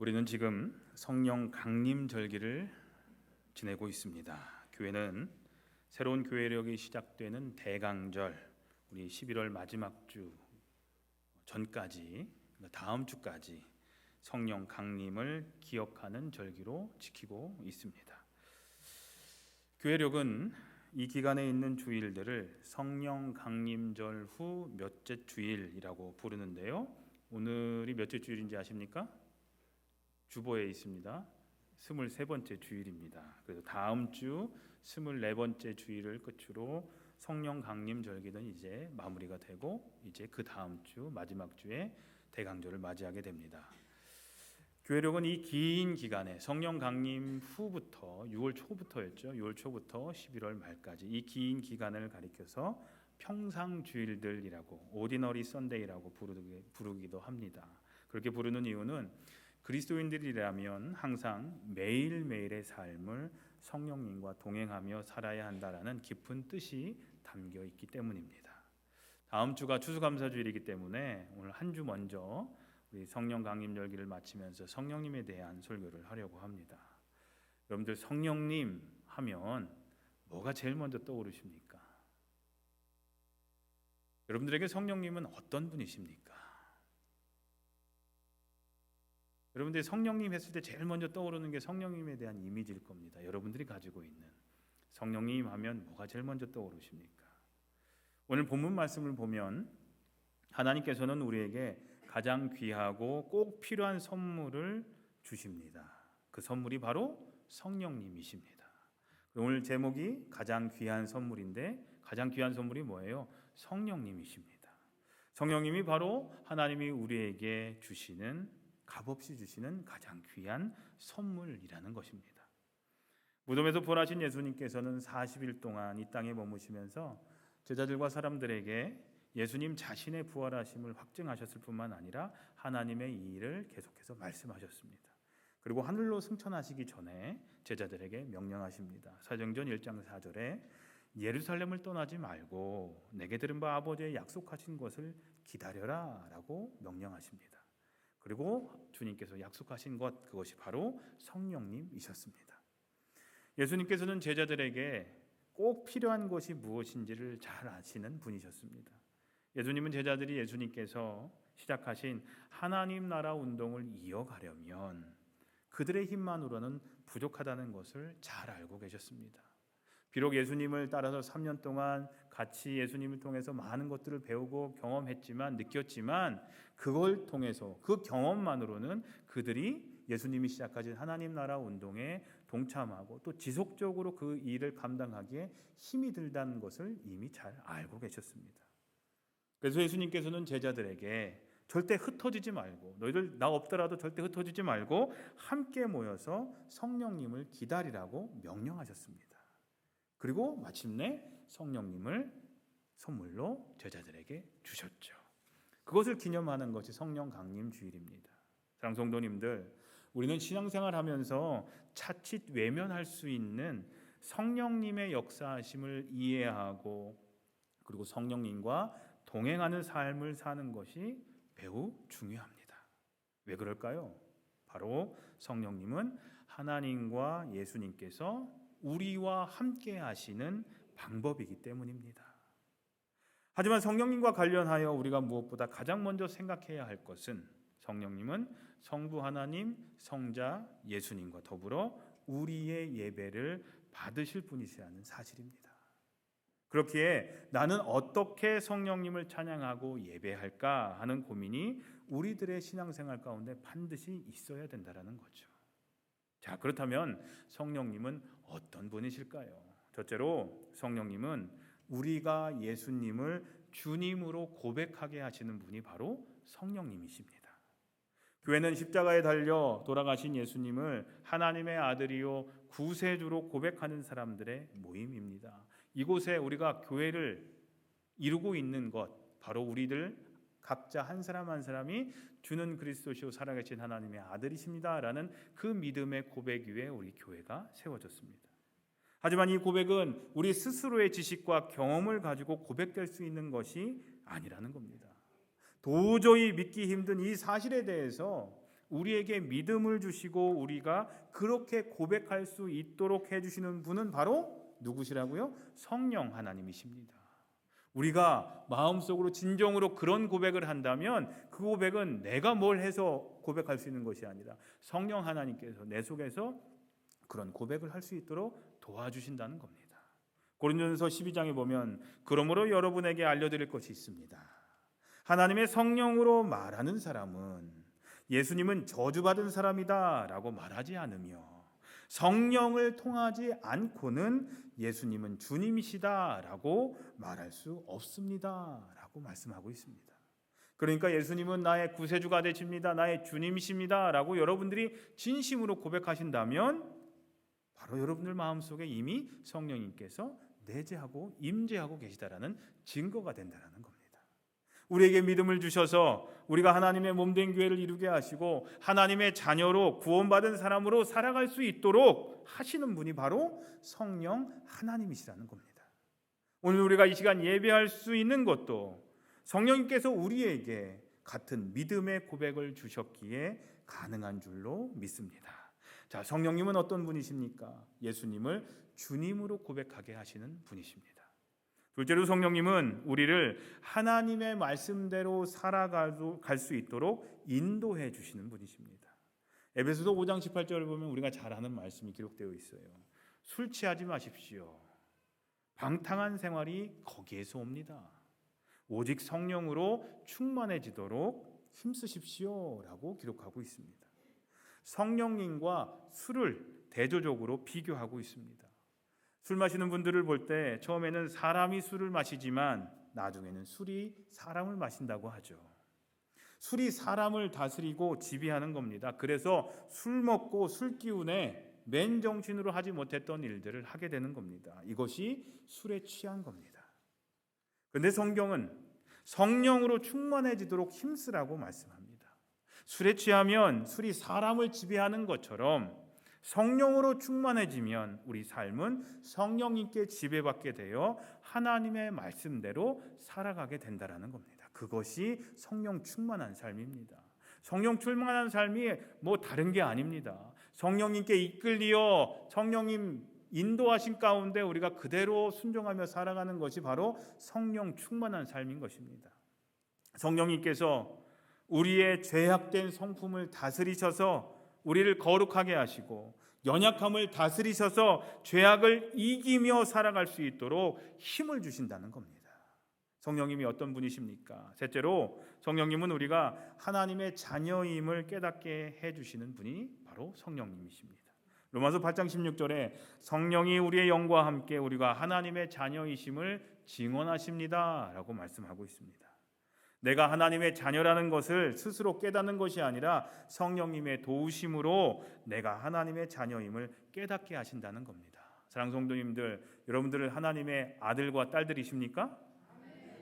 우리는 지금 성령 강림 절기를 지내고 있습니다. 교회는 새로운 교회력이 시작되는 대강절 우리 11월 마지막 주 전까지 그러니까 다음 주까지 성령 강림을 기억하는 절기로 지키고 있습니다. 교회력은 이 기간에 있는 주일들을 성령 강림절 후 몇째 주일이라고 부르는데요. 오늘이 몇째 주일인지 아십니까? 주보에 있습니다. 23번째 주일입니다. 그래서 다음 주 24번째 주일을 끝으로 성령 강림 절기는 이제 마무리가 되고 이제 그 다음 주 마지막 주에 대강절을 맞이하게 됩니다. 교회력은 이 긴 기간에 성령 강림 후부터 6월 초부터였죠. 6월 초부터 11월 말까지 이 긴 기간을 가리켜서 평상 주일들이라고 오디너리 선데이라고 부르기도 합니다. 그렇게 부르는 이유는 그리스도인들이라면 항상 매일매일의 삶을 성령님과 동행하며 살아야 한다라는 깊은 뜻이 담겨 있기 때문입니다. 다음 주가 추수감사주일이기 때문에 오늘 한 주 먼저 우리 성령 강림 열기를 마치면서 성령님에 대한 설교를 하려고 합니다. 여러분들 성령님 하면 뭐가 제일 먼저 떠오르십니까? 여러분들에게 성령님은 어떤 분이십니까? 여러분들이 성령님 했을 때 제일 먼저 떠오르는 게 성령님에 대한 이미지일 겁니다. 여러분들이 가지고 있는 성령님 하면 뭐가 제일 먼저 떠오르십니까? 오늘 본문 말씀을 보면 하나님께서는 우리에게 가장 귀하고 꼭 필요한 선물을 주십니다. 그 선물이 바로 성령님이십니다. 오늘 제목이 가장 귀한 선물인데 가장 귀한 선물이 뭐예요? 성령님이십니다. 성령님이 바로 하나님이 우리에게 주시는 값없이 주시는 가장 귀한 선물이라는 것입니다. 무덤에서 부활하신 예수님께서는 40일 동안 이 땅에 머무시면서 제자들과 사람들에게 예수님 자신의 부활하심을 확증하셨을 뿐만 아니라 하나님의 이 일을 계속해서 말씀하셨습니다. 그리고 하늘로 승천하시기 전에 제자들에게 명령하십니다. 사정전 1장 4절에 예루살렘을 떠나지 말고 내게 들은 바 아버지의 약속하신 것을 기다려라라고 명령하십니다. 그리고 주님께서 약속하신 것 그것이 바로 성령님이셨습니다. 예수님께서는 제자들에게 꼭 필요한 것이 무엇인지를 잘 아시는 분이셨습니다. 예수님은 제자들이 예수님께서 시작하신 하나님 나라 운동을 이어가려면 그들의 힘만으로는 부족하다는 것을 잘 알고 계셨습니다. 비록 예수님을 따라서 3년 동안 같이 예수님을 통해서 많은 것들을 배우고 경험했지만 느꼈지만 그걸 통해서 그 경험만으로는 그들이 예수님이 시작하신 하나님 나라 운동에 동참하고 또 지속적으로 그 일을 감당하기에 힘이 들다는 것을 이미 잘 알고 계셨습니다. 그래서 예수님께서는 제자들에게 절대 흩어지지 말고 너희들 나 없더라도 절대 흩어지지 말고 함께 모여서 성령님을 기다리라고 명령하셨습니다. 그리고 마침내 성령님을 선물로 제자들에게 주셨죠. 그것을 기념하는 것이 성령 강림 주일입니다. 사랑 성도님들, 우리는 신앙생활 하면서 차칫 외면할 수 있는 성령님의 역사하심을 이해하고 그리고 성령님과 동행하는 삶을 사는 것이 매우 중요합니다. 왜 그럴까요? 바로 성령님은 하나님과 예수님께서 우리와 함께 하시는 방법이기 때문입니다. 하지만 성령님과 관련하여 우리가 무엇보다 가장 먼저 생각해야 할 것은 성령님은 성부 하나님, 성자 예수님과 더불어 우리의 예배를 받으실 분이시라는 사실입니다. 그렇기에 나는 어떻게 성령님을 찬양하고 예배할까 하는 고민이 우리들의 신앙생활 가운데 반드시 있어야 된다라는 거죠. 자, 그렇다면 성령님은 어떤 분이실까요? 첫째로 성령님은 우리가 예수님을 주님으로 고백하게 하시는 분이 바로 성령님이십니다. 교회는 십자가에 달려 돌아가신 예수님을 하나님의 아들이요 구세주로 고백하는 사람들의 모임입니다. 이곳에 우리가 교회를 이루고 있는 것 바로 우리들 각자 한 사람 한 사람이 주는 그리스도시요 살아계신 하나님의 아들이십니다라는 그 믿음의 고백 위에 우리 교회가 세워졌습니다. 하지만 이 고백은 우리 스스로의 지식과 경험을 가지고 고백될 수 있는 것이 아니라는 겁니다. 도저히 믿기 힘든 이 사실에 대해서 우리에게 믿음을 주시고 우리가 그렇게 고백할 수 있도록 해 주시는 분은 바로 누구시라고요? 성령 하나님이십니다. 우리가 마음속으로 진정으로 그런 고백을 한다면 그 고백은 내가 뭘 해서 고백할 수 있는 것이 아니라 성령 하나님께서 내 속에서 그런 고백을 할 수 있도록 도와주신다는 겁니다. 고린도전서 12장에 보면 그러므로 여러분에게 알려드릴 것이 있습니다. 하나님의 성령으로 말하는 사람은 예수님은 저주받은 사람이다라고 말하지 않으며 성령을 통하지 않고는 예수님은 주님이시다라고 말할 수 없습니다라고 말씀하고 있습니다. 그러니까 예수님은 나의 구세주가 되십니다. 나의 주님이십니다라고 여러분들이 진심으로 고백하신다면 바로 여러분들 마음속에 이미 성령님께서 내재하고 임재하고 계시다라는 증거가 된다라는 겁니다. 우리에게 믿음을 주셔서 우리가 하나님의 몸된 교회를 이루게 하시고 하나님의 자녀로 구원받은 사람으로 살아갈 수 있도록 하시는 분이 바로 성령 하나님이시라는 겁니다. 오늘 우리가 이 시간 예배할 수 있는 것도 성령님께서 우리에게 같은 믿음의 고백을 주셨기에 가능한 줄로 믿습니다. 자, 성령님은 어떤 분이십니까? 예수님을 주님으로 고백하게 하시는 분이십니다. 둘째로 성령님은 우리를 하나님의 말씀대로 살아갈 수 있도록 인도해 주시는 분이십니다. 에베소서 5장 18절을 보면 우리가 잘 아는 말씀이 기록되어 있어요. 술 취하지 마십시오. 방탕한 생활이 거기에서 옵니다. 오직 성령으로 충만해지도록 힘쓰십시오라고 기록하고 있습니다. 성령님과 술을 대조적으로 비교하고 있습니다. 술 마시는 분들을 볼 때 처음에는 사람이 술을 마시지만 나중에는 술이 사람을 마신다고 하죠. 술이 사람을 다스리고 지배하는 겁니다. 그래서 술 먹고 술 기운에 맨 정신으로 하지 못했던 일들을 하게 되는 겁니다. 이것이 술에 취한 겁니다. 근데 성경은 성령으로 충만해지도록 힘쓰라고 말씀합니다. 술에 취하면 술이 사람을 지배하는 것처럼 성령으로 충만해지면 우리 삶은 성령님께 지배받게 되어 하나님의 말씀대로 살아가게 된다라는 겁니다. 그것이 성령 충만한 삶입니다. 성령 충만한 삶이 뭐 다른 게 아닙니다. 성령님께 이끌리어 성령님 인도하신 가운데 우리가 그대로 순종하며 살아가는 것이 바로 성령 충만한 삶인 것입니다. 성령님께서 우리의 죄악된 성품을 다스리셔서 우리를 거룩하게 하시고 연약함을 다스리셔서 죄악을 이기며 살아갈 수 있도록 힘을 주신다는 겁니다. 성령님이 어떤 분이십니까? 셋째로 성령님은 우리가 하나님의 자녀임을 깨닫게 해 주시는 분이 바로 성령님이십니다. 로마서 8장 16절에 성령이 우리의 영과 함께 우리가 하나님의 자녀이심을 증언하십니다라고 말씀하고 있습니다. 내가 하나님의 자녀라는 것을 스스로 깨닫는 것이 아니라 성령님의 도우심으로 내가 하나님의 자녀임을 깨닫게 하신다는 겁니다. 사랑 성도님들, 여러분들은 하나님의 아들과 딸들이십니까?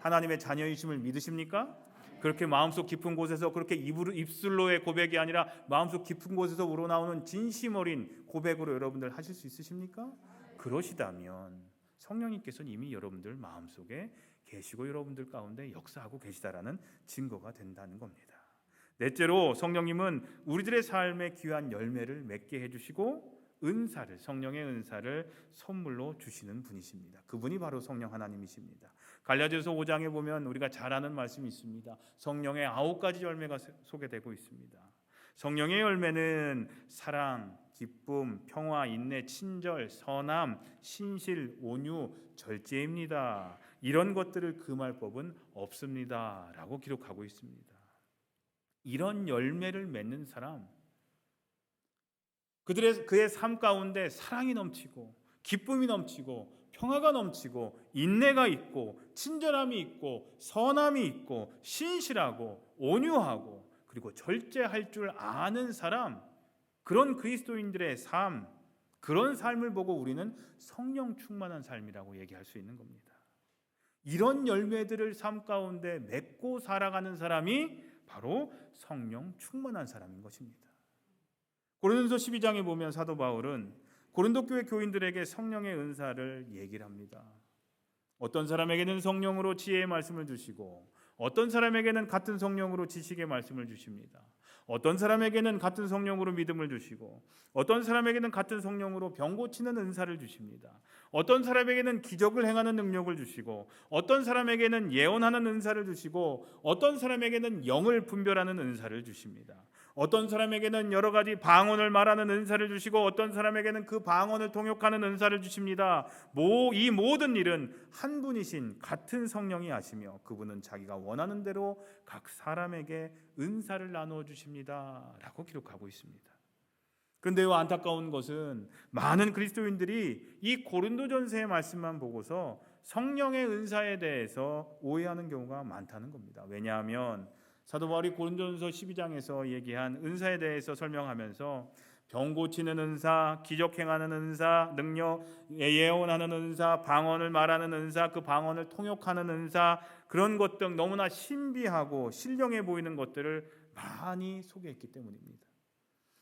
하나님의 자녀이심을 믿으십니까? 그렇게 마음속 깊은 곳에서 그렇게 입술로의 고백이 아니라 마음속 깊은 곳에서 우러나오는 진심 어린 고백으로 여러분들 하실 수 있으십니까? 그러시다면 성령님께서는 이미 여러분들 마음속에 계시고 여러분들 가운데 역사하고 계시다라는 증거가 된다는 겁니다. 넷째로 성령님은 우리들의 삶에 귀한 열매를 맺게 해주시고 은사를 성령의 은사를 선물로 주시는 분이십니다. 그분이 바로 성령 하나님이십니다. 갈라디아서 5장에 보면 우리가 잘 아는 말씀이 있습니다. 성령의 아홉 가지 열매가 소개되고 있습니다. 성령의 열매는 사랑, 기쁨, 평화, 인내, 친절, 선함, 신실, 온유, 절제입니다. 이런 것들을 금할 법은 없습니다라고 기록하고 있습니다. 이런 열매를 맺는 사람 그들의 그의 삶 가운데 사랑이 넘치고 기쁨이 넘치고 평화가 넘치고 인내가 있고 친절함이 있고 선함이 있고 신실하고 온유하고 그리고 절제할 줄 아는 사람 그런 그리스도인들의 삶 그런 삶을 보고 우리는 성령 충만한 삶이라고 얘기할 수 있는 겁니다. 이런 열매들을 삶 가운데 맺고 살아가는 사람이 바로 성령 충만한 사람인 것입니다. 고린도서 12장에 보면 사도 바울은 고린도 교회 교인들에게 성령의 은사를 얘기를 합니다. 어떤 사람에게는 성령으로 지혜의 말씀을 주시고 어떤 사람에게는 같은 성령으로 지식의 말씀을 주십니다. 어떤 사람에게는 같은 성령으로 믿음을 주시고 어떤 사람에게는 같은 성령으로 병 고치는 은사를 주십니다. 어떤 사람에게는 기적을 행하는 능력을 주시고 어떤 사람에게는 예언하는 은사를 주시고 어떤 사람에게는 영을 분별하는 은사를 주십니다. 어떤 사람에게는 여러 가지 방언을 말하는 은사를 주시고 어떤 사람에게는 그 방언을 통역하는 은사를 주십니다. 이 모든 일은 한 분이신 같은 성령이 하시며 그분은 자기가 원하는 대로 각 사람에게 은사를 나누어 주십니다라고 기록하고 있습니다. 그런데요 안타까운 것은 많은 그리스도인들이 이 고린도전서의 말씀만 보고서 성령의 은사에 대해서 오해하는 경우가 많다는 겁니다. 왜냐하면 사도 바울이 고린도전서 12장에서 얘기한 은사에 대해서 설명하면서 병 고치는 은사, 기적 행하는 은사, 능력 예언하는 은사, 방언을 말하는 은사, 그 방언을 통역하는 은사 그런 것 등 너무나 신비하고 신령해 보이는 것들을 많이 소개했기 때문입니다.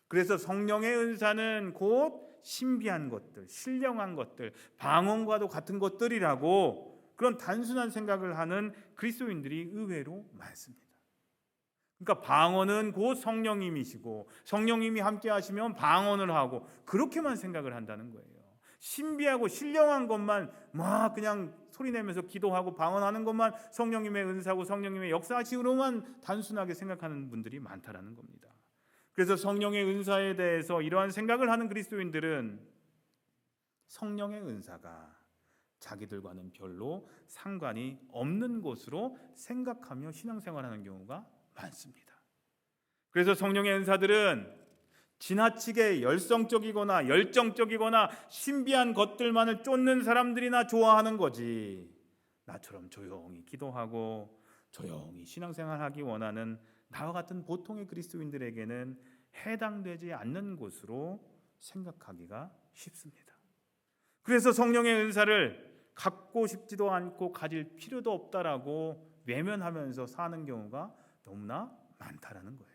그래서 성령의 은사는 곧 신비한 것들, 신령한 것들, 방언과도 같은 것들이라고 그런 단순한 생각을 하는 그리스도인들이 의외로 많습니다. 그러니까 방언은 곧 성령님이시고 성령님이 함께 하시면 방언을 하고 그렇게만 생각을 한다는 거예요. 신비하고 신령한 것만 막 그냥 소리 내면서 기도하고 방언하는 것만 성령님의 은사고 성령님의 역사식으로만 단순하게 생각하는 분들이 많다라는 겁니다. 그래서 성령의 은사에 대해서 이러한 생각을 하는 그리스도인들은 성령의 은사가 자기들과는 별로 상관이 없는 것으로 생각하며 신앙생활하는 경우가 많습니다. 그래서 성령의 은사들은 지나치게 열성적이거나 열정적이거나 신비한 것들만을 쫓는 사람들이나 좋아하는 거지. 나처럼 조용히 기도하고 조용히 신앙생활하기 원하는 나와 같은 보통의 그리스도인들에게는 해당되지 않는 곳으로 생각하기가 쉽습니다. 그래서 성령의 은사를 갖고 싶지도 않고 가질 필요도 없다라고 외면하면서 사는 경우가 너무나 많다라는 거예요.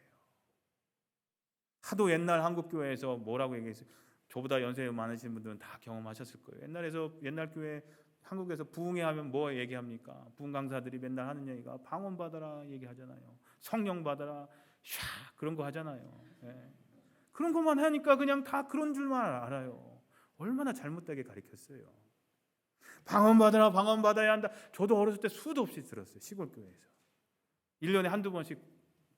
하도 옛날 한국 교회에서 뭐라고 얘기했어요? 저보다 연세 많으신 분들은 다 경험하셨을 거예요. 옛날에서 옛날 교회 한국에서 부흥회 하면 뭐 얘기합니까? 부흥 강사들이 맨날 하는 얘기가 방언 받아라 얘기하잖아요. 성령 받아라 샤 그런 거 하잖아요. 예. 그런 것만 하니까 그냥 다 그런 줄만 알아요. 얼마나 잘못되게 가르쳤어요. 방언 받아라 방언 받아야 한다. 저도 어렸을 때 수도 없이 들었어요. 시골 교회에서. 1년에 한두 번씩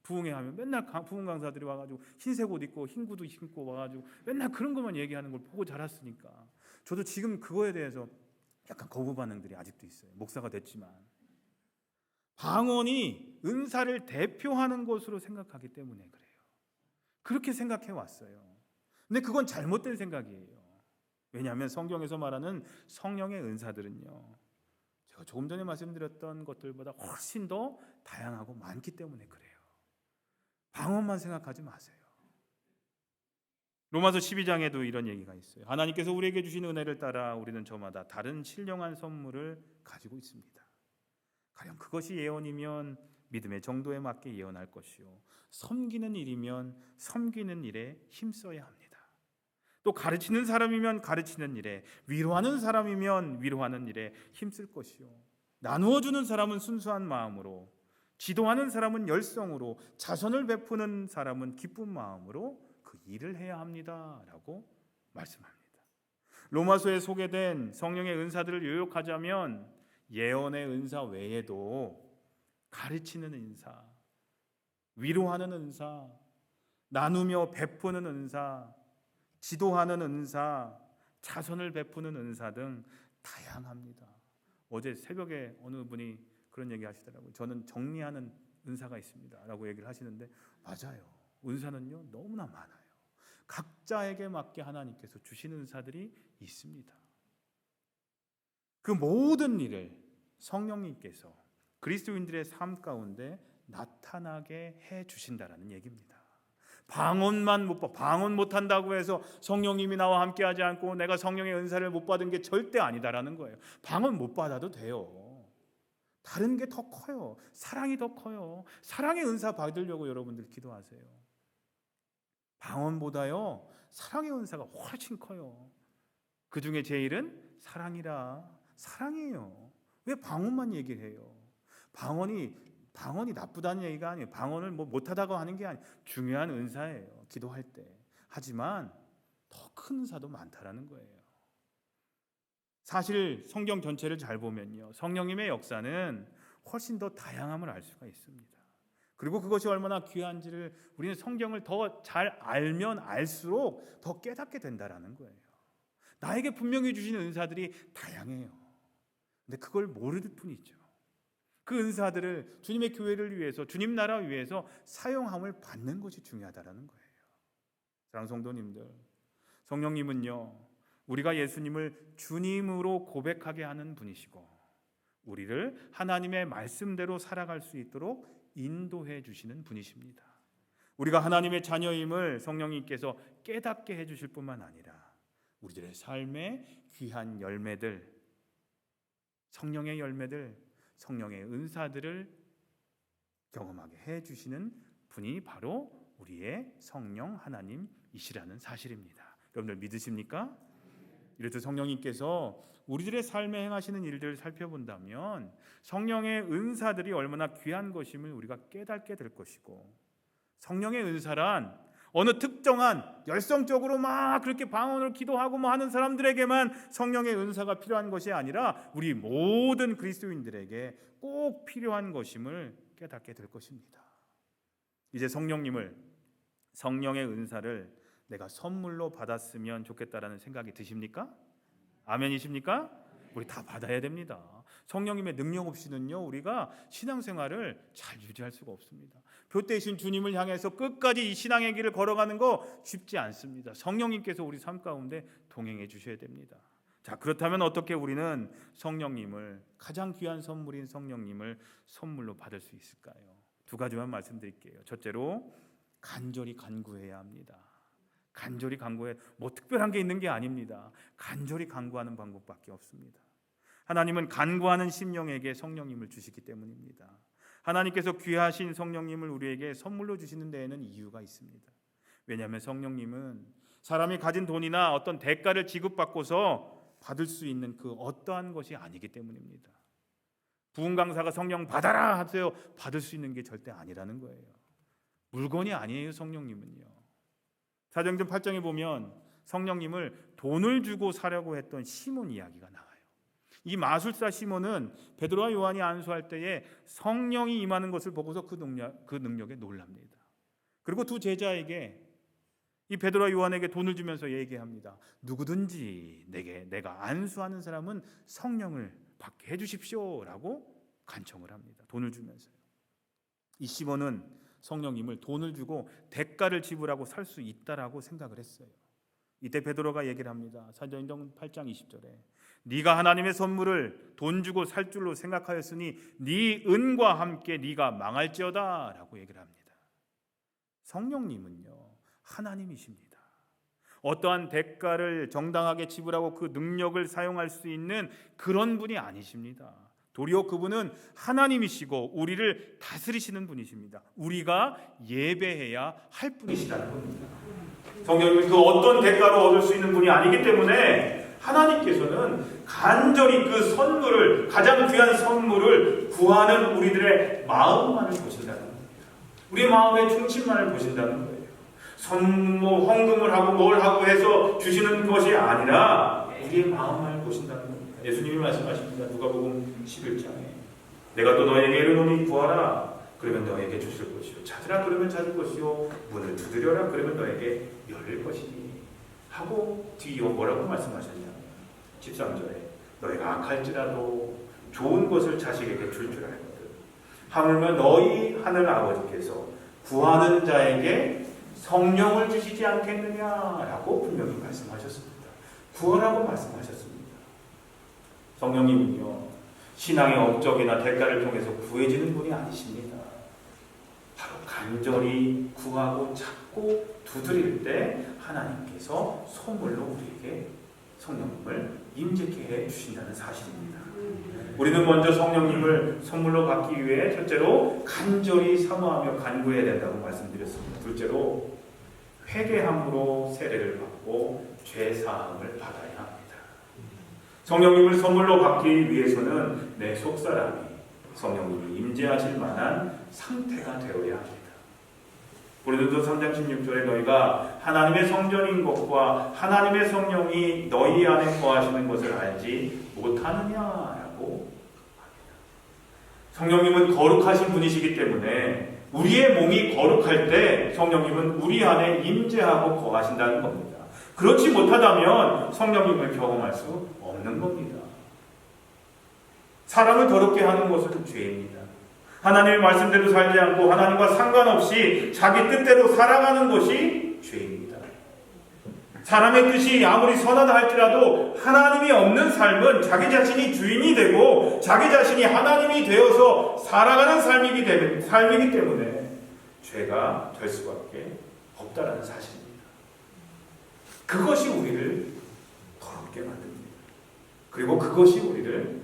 부흥회 하면 맨날 부흥 강사들이 와가지고 흰색 옷 입고 흰 구두 신고 와가지고 맨날 그런 것만 얘기하는 걸 보고 자랐으니까 저도 지금 그거에 대해서 약간 거부 반응들이 아직도 있어요. 목사가 됐지만 방언이 은사를 대표하는 것으로 생각하기 때문에 그래요. 그렇게 생각해 왔어요. 근데 그건 잘못된 생각이에요. 왜냐하면 성경에서 말하는 성령의 은사들은요. 제가 조금 전에 말씀드렸던 것들보다 훨씬 더 다양하고 많기 때문에 그래요. 방언만 생각하지 마세요. 로마서 12장에도 이런 얘기가 있어요. 하나님께서 우리에게 주신 은혜를 따라 우리는 저마다 다른 신령한 선물을 가지고 있습니다. 가령 그것이 예언이면 믿음의 정도에 맞게 예언할 것이요. 섬기는 일이면 섬기는 일에 힘써야 합니다. 또 가르치는 사람이면 가르치는 일에, 위로하는 사람이면 위로하는 일에 힘쓸 것이요. 나누어 주는 사람은 순수한 마음으로, 지도하는 사람은 열성으로, 자선을 베푸는 사람은 기쁜 마음으로 그 일을 해야 합니다라고 말씀합니다. 로마서에 소개된 성령의 은사들을 요약하자면 예언의 은사 외에도 가르치는 은사, 위로하는 은사, 나누며 베푸는 은사, 지도하는 은사, 자선을 베푸는 은사 등 다양합니다. 어제 새벽에 어느 분이 그런 얘기 하시더라고요. 저는 정리하는 은사가 있습니다. 라고 얘기를 하시는데 맞아요. 은사는요, 너무나 많아요. 각자에게 맞게 하나님께서 주시는 은사들이 있습니다. 그 모든 일을 성령님께서 그리스도인들의 삶 가운데 나타나게 해 주신다라는 얘기입니다. 방언만 못 봐. 방언 못 한다고 해서 성령님이 나와 함께 하지 않고 내가 성령의 은사를 못 받은 게 절대 아니다라는 거예요. 방언 못 받아도 돼요. 다른 게 더 커요. 사랑이 더 커요. 사랑의 은사 받으려고 여러분들 기도하세요. 방언보다요. 사랑의 은사가 훨씬 커요. 그 중에 제일은 사랑이라 사랑이에요. 왜 방언만 얘기를 해요? 방언이 방언이 나쁘다는 얘기가 아니에요. 방언을 뭐 못하다고 하는 게 아니에요. 중요한 은사예요. 기도할 때. 하지만 더 큰 은사도 많다라는 거예요. 사실 성경 전체를 잘 보면요. 성령님의 역사는 훨씬 더 다양함을 알 수가 있습니다. 그리고 그것이 얼마나 귀한지를 우리는 성경을 더 잘 알면 알수록 더 깨닫게 된다라는 거예요. 나에게 분명히 주신 은사들이 다양해요. 근데 그걸 모를 뿐이죠. 그 은사들을 주님의 교회를 위해서 주님 나라 위해서 사용함을 받는 것이 중요하다라는 거예요. 사랑 성도님들, 성령님은요. 우리가 예수님을 주님으로 고백하게 하는 분이시고 우리를 하나님의 말씀대로 살아갈 수 있도록 인도해 주시는 분이십니다. 우리가 하나님의 자녀임을 성령님께서 깨닫게 해 주실 뿐만 아니라 우리들의 삶의 귀한 열매들 성령의 열매들 성령의 은사들을 경험하게 해 주시는 분이 바로 우리의 성령 하나님이시라는 사실입니다. 여러분들 믿으십니까? 이래서 성령님께서 우리들의 삶에 행하시는 일들을 살펴본다면 성령의 은사들이 얼마나 귀한 것임을 우리가 깨닫게 될 것이고 성령의 은사란 어느 특정한 열성적으로 막 그렇게 방언을 기도하고 뭐 하는 사람들에게만 성령의 은사가 필요한 것이 아니라 우리 모든 그리스도인들에게 꼭 필요한 것임을 깨닫게 될 것입니다. 이제 성령님을 성령의 은사를 내가 선물로 받았으면 좋겠다라는 생각이 드십니까? 아멘이십니까? 우리 다 받아야 됩니다. 성령님의 능력 없이는요, 우리가 신앙생활을 잘 유지할 수가 없습니다. 표대신 주님을 향해서 끝까지 이 신앙의 길을 걸어가는 거 쉽지 않습니다. 성령님께서 우리 삶 가운데 동행해 주셔야 됩니다. 자, 그렇다면 어떻게 우리는 성령님을 가장 귀한 선물인 성령님을 선물로 받을 수 있을까요? 두 가지만 말씀드릴게요. 첫째로 간절히 간구해야 합니다. 간절히 간구해 뭐 특별한 게 있는 게 아닙니다. 간절히 간구하는 방법밖에 없습니다. 하나님은 간구하는 심령에게 성령님을 주시기 때문입니다. 하나님께서 귀하신 성령님을 우리에게 선물로 주시는 데에는 이유가 있습니다. 왜냐하면 성령님은 사람이 가진 돈이나 어떤 대가를 지급받고서 받을 수 있는 그 어떠한 것이 아니기 때문입니다. 부흥 강사가 성령 받아라 하세요. 받을 수 있는 게 절대 아니라는 거예요. 물건이 아니에요, 성령님은요. 사도행전 8장에 보면 성령님을 돈을 주고 사려고 했던 시몬 이야기가 나와요. 이 마술사 시몬은 베드로와 요한이 안수할 때에 성령이 임하는 것을 보고서 그 능력 그 능력에 놀랍니다. 그리고 두 제자에게 이 베드로와 요한에게 돈을 주면서 얘기합니다. 누구든지 내게 내가 안수하는 사람은 성령을 받게 해 주십시오라고 간청을 합니다. 돈을 주면서요. 이 시몬은 성령님을 돈을 주고 대가를 지불하고 살 수 있다라고 생각을 했어요. 이때 베드로가 얘기를 합니다. 사도행전 8장 20절에 네가 하나님의 선물을 돈 주고 살 줄로 생각하였으니 네 은과 함께 네가 망할지어다라고 얘기를 합니다. 성령님은요 하나님이십니다. 어떠한 대가를 정당하게 지불하고 그 능력을 사용할 수 있는 그런 분이 아니십니다. 도리어 그분은 하나님이시고 우리를 다스리시는 분이십니다. 우리가 예배해야 할 분이시라는 겁니다. 성령님은 그 어떤 대가로 얻을 수 있는 분이 아니기 때문에 하나님께서는 간절히 그 선물을 가장 귀한 선물을 구하는 우리들의 마음만을 보신다는 겁니다. 우리의 마음의 중심만을 보신다는 거예요. 선뭐 헌금을 하고 뭘 하고 해서 주시는 것이 아니라 우리의 마음만을 보신다는 겁니다. 예수님이 말씀하십니다. 누가복음 11장에 내가 또 너에게 이르노니 구하라 그러면 너에게 주실 것이요 찾으라 그러면 찾을 것이요 문을 두드려라 그러면 너에게 열릴 것이니 하고 뒤에 뭐라고 말씀하셨냐면 13절에 너희가 악할지라도 좋은 것을 자식에게 줄 줄 알거든 하물며 너희 하늘 아버지께서 구하는 자에게 성령을 주시지 않겠느냐라고 분명히 말씀하셨습니다. 구하라고 말씀하셨습니다. 성령님은요 신앙의 업적이나 대가를 통해서 구해지는 분이 아니십니다. 바로 간절히 구하고 찾고 두드릴 때 하나님께서 선물로 우리에게 성령님을 임재케 해 주신다는 사실입니다. 우리는 먼저 성령님을 선물로 받기 위해 첫째로 간절히 사모하며 간구해야 된다고 말씀드렸습니다. 둘째로 회개함으로 세례를 받고 죄 사함을 받아야 합니다. 성령님을 선물로 받기 위해서는 내 속사람이 성령님이 임재하실 만한 상태가 되어야 합니다. 고린도서 3장 16절에 너희가 하나님의 성전인 것과 하나님의 성령이 너희 안에 거하시는 것을 알지 못하느냐라고 성령님은 거룩하신 분이시기 때문에 우리의 몸이 거룩할 때 성령님은 우리 안에 임재하고 거하신다는 겁니다. 그렇지 못하다면 성령님을 경험할 수 없는 겁니다. 사람을 더럽게 하는 것은 죄입니다. 하나님의 말씀대로 살지 않고 하나님과 상관없이 자기 뜻대로 살아가는 것이 죄입니다. 사람의 뜻이 아무리 선하다 할지라도 하나님이 없는 삶은 자기 자신이 주인이 되고 자기 자신이 하나님이 되어서 살아가는 삶이기 때문에, 삶이기 때문에 죄가 될 수밖에 없다라는 사실입니다. 그것이 우리를 더럽게 만듭니다. 그리고 그것이 우리를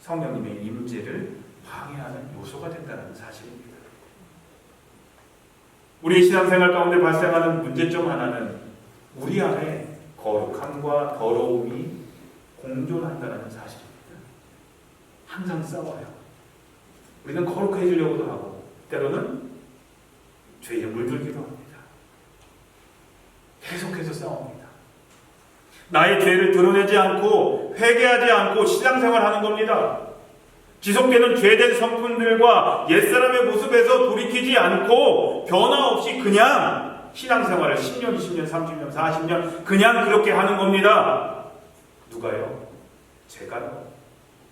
성령님의 임재를 방해하는 요소가 된다는 사실입니다. 우리 신앙생활 가운데 발생하는 문제점 하나는 우리 안에 거룩함과 더러움이 공존한다는 사실입니다. 항상 싸워요. 우리는 거룩해지려고도 하고 때로는 죄에 물들기도 합니다. 계속해서 싸웁니다. 나의 죄를 드러내지 않고 회개하지 않고 신앙생활하는 겁니다. 지속되는 죄된 성품들과 옛사람의 모습에서 돌이키지 않고 변화 없이 그냥 신앙생활을 10년, 20년, 30년, 40년 그냥 그렇게 하는 겁니다. 누가요? 제가요.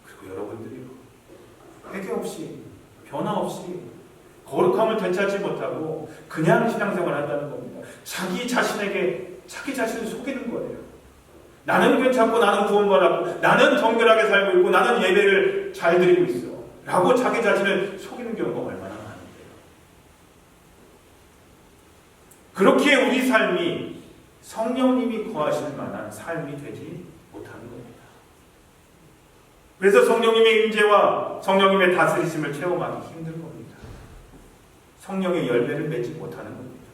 그리고 여러분들이요. 회개 없이 변화 없이 거룩함을 되찾지 못하고 그냥 신앙생활 한다는 겁니다. 자기 자신에게 자기 자신을 속이는 거예요. 나는 괜찮고 나는 구원받았고 나는 정결하게 살고 있고 나는 예배를 잘 드리고 있어. 라고 자기 자신을 속이는 경우가 얼마나 많은데요. 그렇게 우리 삶이 성령님이 거하실 만한 삶이 되지 못하는 겁니다. 그래서 성령님의 임재와 성령님의 다스리심을 체험하기 힘든 겁니다. 성령의 열매를 맺지 못하는 겁니다.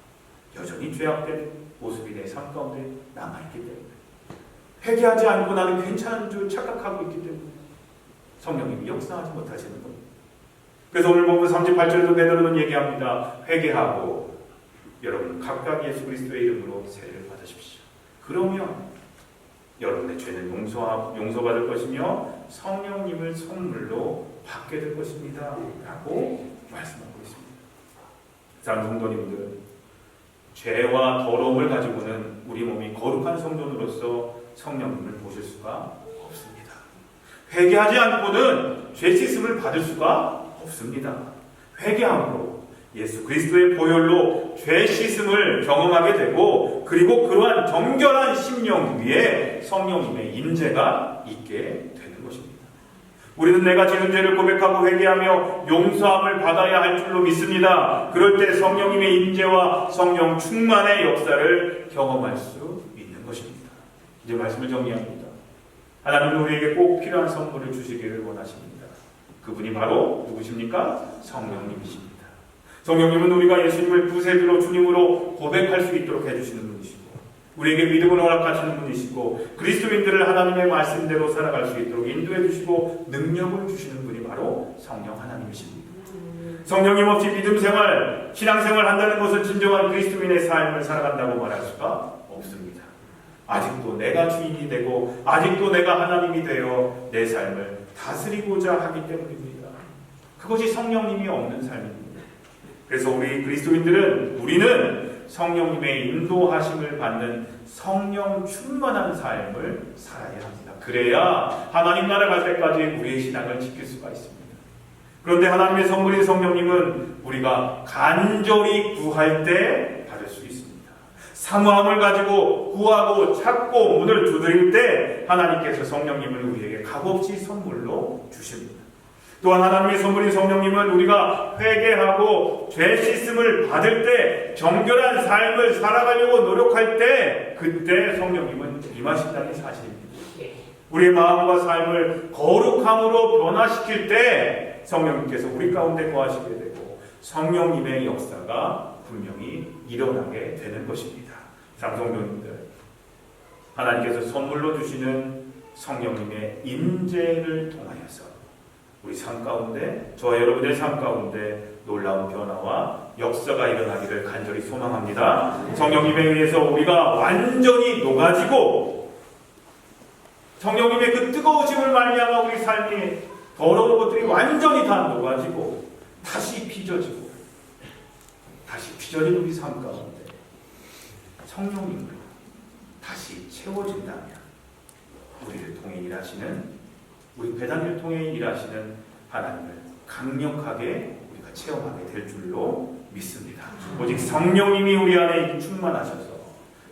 여전히 죄악된 모습이 내 삶 가운데 남아있기 때문에. 회개하지 않고 나는 괜찮은 줄 착각하고 있기 때문에 성령님이 역사하지 못하시는 겁니다. 그래서 오늘 보면 38절에도 베드로는 얘기합니다. 회개하고 여러분 각각 예수 그리스도의 이름으로 세례를 받으십시오. 그러면 여러분의 죄는 용서, 용서받을 것이며 성령님을 선물로 받게 될 것입니다. 라고 말씀하고 있습니다. 사랑 성도님들 죄와 더러움을 가지고는 우리 몸이 거룩한 성전으로서 성령님을 보실 수가. 회개하지 않고는 죄 씻음을 받을 수가 없습니다. 회개함으로 예수 그리스도의 보혈로 죄 씻음을 경험하게 되고 그리고 그러한 정결한 심령 위에 성령님의 임재가 있게 되는 것입니다. 우리는 내가 지은 죄를 고백하고 회개하며 용서함을 받아야 할 줄로 믿습니다. 그럴 때 성령님의 임재와 성령 충만의 역사를 경험할 수 있는 것입니다. 이제 말씀을 정리합니다. 하나님은 우리에게 꼭 필요한 선물을 주시기를 원하십니다. 그분이 바로 누구십니까? 성령님이십니다. 성령님은 우리가 예수님을 구세주로 주님으로 고백할 수 있도록 해주시는 분이시고 우리에게 믿음을 허락하시는 분이시고 그리스도인들을 하나님의 말씀대로 살아갈 수 있도록 인도해 주시고 능력을 주시는 분이 바로 성령 하나님이십니다. 성령님 없이 믿음 생활, 신앙 생활 한다는 것은 진정한 그리스도인의 삶을 살아간다고 말할 수가. 아직도 내가 주인이 되고 아직도 내가 하나님이 되어 내 삶을 다스리고자 하기 때문입니다. 그것이 성령님이 없는 삶입니다. 그래서 우리 그리스도인들은 우리는 성령님의 인도하심을 받는 성령 충만한 삶을 살아야 합니다. 그래야 하나님 나라 갈 때까지 우리의 신앙을 지킬 수가 있습니다. 그런데 하나님의 선물인 성령님은 우리가 간절히 구할 때. 사모함을 가지고 구하고 찾고 문을 두드릴 때 하나님께서 성령님을 우리에게 값없이 선물로 주십니다. 또한 하나님의 선물인 성령님은 우리가 회개하고 죄 씻음을 받을 때 정결한 삶을 살아가려고 노력할 때 그때 성령님은 임하신다는 사실입니다. 우리의 마음과 삶을 거룩함으로 변화시킬 때 성령님께서 우리 가운데 거하시게 되고 성령님의 역사가 분명히 일어나게 되는 것입니다. 장성도님들 하나님께서 선물로 주시는 성령님의 임재를 통하여서 우리 삶 가운데 저와 여러분의 삶 가운데 놀라운 변화와 역사가 일어나기를 간절히 소망합니다. 성령님에 의해서 우리가 완전히 녹아지고 성령님의 그 뜨거우심을 말미암아 우리 삶이 더러운 것들이 완전히 다 녹아지고 다시 빚어지고 다시 빚어진 우리 삶 가운데 성령님으로 다시 채워진다면 우리를 통해 일하시는 우리 배단을 통해 일하시는 하나님을 강력하게 우리가 체험하게 될 줄로 믿습니다. 오직 성령님이 우리 안에 충만하셔서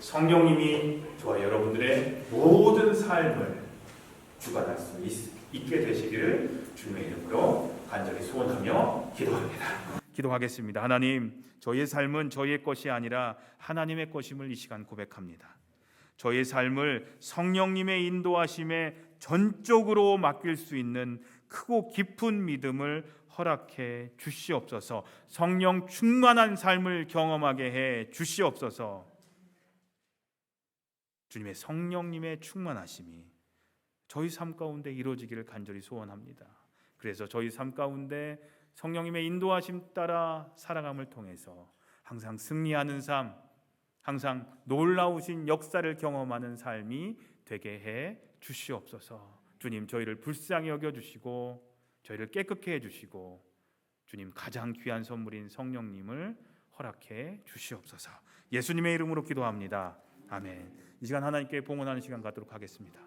성령님이 저와 여러분들의 모든 삶을 주관할 수 있, 있게 되시기를 주님의 이름으로 간절히 소원하며 기도합니다. 기도하겠습니다. 하나님, 저희의 삶은 저희의 것이 아니라 하나님의 것임을 이 시간 고백합니다. 저희의 삶을 성령님의 인도하심에 전적으로 맡길 수 있는 크고 깊은 믿음을 허락해 주시옵소서. 성령 충만한 삶을 경험하게 해 주시옵소서. 주님의 성령님의 충만하심이 저희 삶 가운데 이루어지기를 간절히 소원합니다. 그래서 저희 삶 가운데 성령님의 인도하심 따라 살아감을 통해서 항상 승리하는 삶, 항상 놀라우신 역사를 경험하는 삶이 되게 해 주시옵소서. 주님 저희를 불쌍히 여겨 주시고 저희를 깨끗게 해 주시고 주님 가장 귀한 선물인 성령님을 허락해 주시옵소서. 예수님의 이름으로 기도합니다. 아멘. 이 시간 하나님께 봉헌하는 시간 갖도록 하겠습니다.